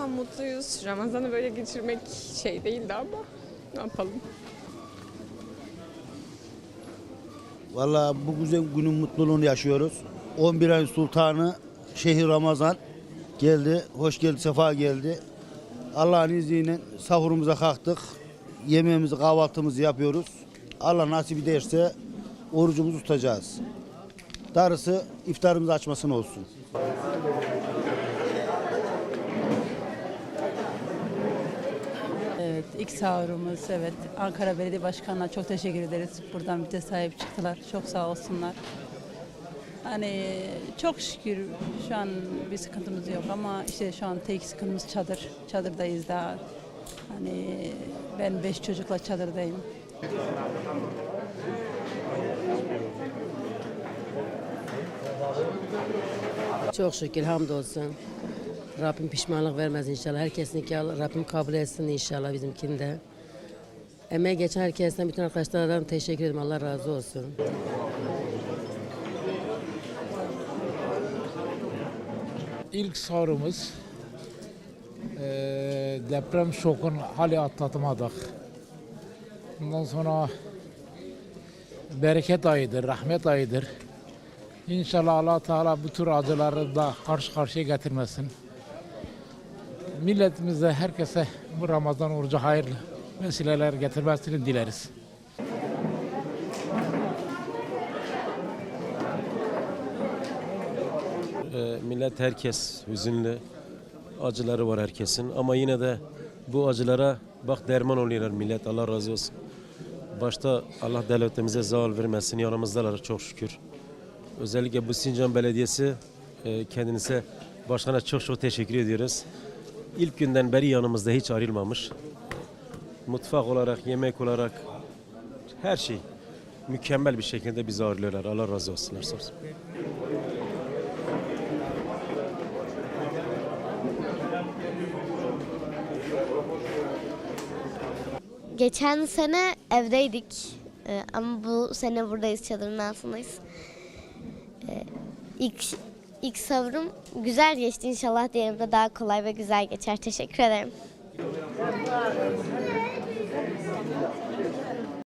Mutluyuz. Ramazan'ı böyle geçirmek şey değildi ama ne yapalım. Valla bu güzel günün mutluluğunu yaşıyoruz. 11 ayın sultanı şehir Ramazan geldi. Hoş geldi, sefa geldi. Allah'ın izniyle sahurumuza kalktık. Yemeğimizi, kahvaltımızı yapıyoruz. Allah nasip ederse orucumuzu tutacağız. Darısı iftarımızı açmasın olsun. Evet, ilk sahurumuz evet. Ankara Belediye Başkanı'na çok teşekkür ederiz. Buradan bize sahip çıktılar. Çok sağ olsunlar. Hani çok şükür şu an bir sıkıntımız yok ama işte şu an tek sıkıntımız çadır. Çadırdayız daha. Hani ben beş çocukla çadırdayım. Çok şükür hamdolsun. Rabbim pişmanlık vermez inşallah. Herkesinki Rabbim kabul etsin inşallah bizimkini de. Emeği geçen herkesten, bütün arkadaşlardan teşekkür ederim. Allah razı olsun. İlk sorumuz eee, deprem şokun hali atlatamadık. Ondan sonra bereket ayıdır, rahmet ayıdır. İnşallah Allah Teala bu tür acıları da karşı karşıya getirmesin. Milletimize, herkese bu Ramazan orucu hayırlı vesileler getirmesini dileriz. Ee, millet herkes hüzünlü. Acıları var herkesin ama yine de bu acılara bak derman oluyorlar millet Allah razı olsun. Başta Allah devletimize zaval vermesin yanımızdalar çok şükür. Özellikle bu Sincan Belediyesi e, kendinize başkana çok çok teşekkür ediyoruz. İlk günden beri yanımızda hiç ayrılmamış. Mutfak olarak, yemek olarak her şey mükemmel bir şekilde bizi ağırlıyorlar. Allah razı olsunlar. Geçen sene evdeydik Ee, ama bu sene buradayız çadırın altındayız. Ee, ilk ilk savurum güzel geçti inşallah diyelim de daha kolay ve güzel geçer. Teşekkür ederim.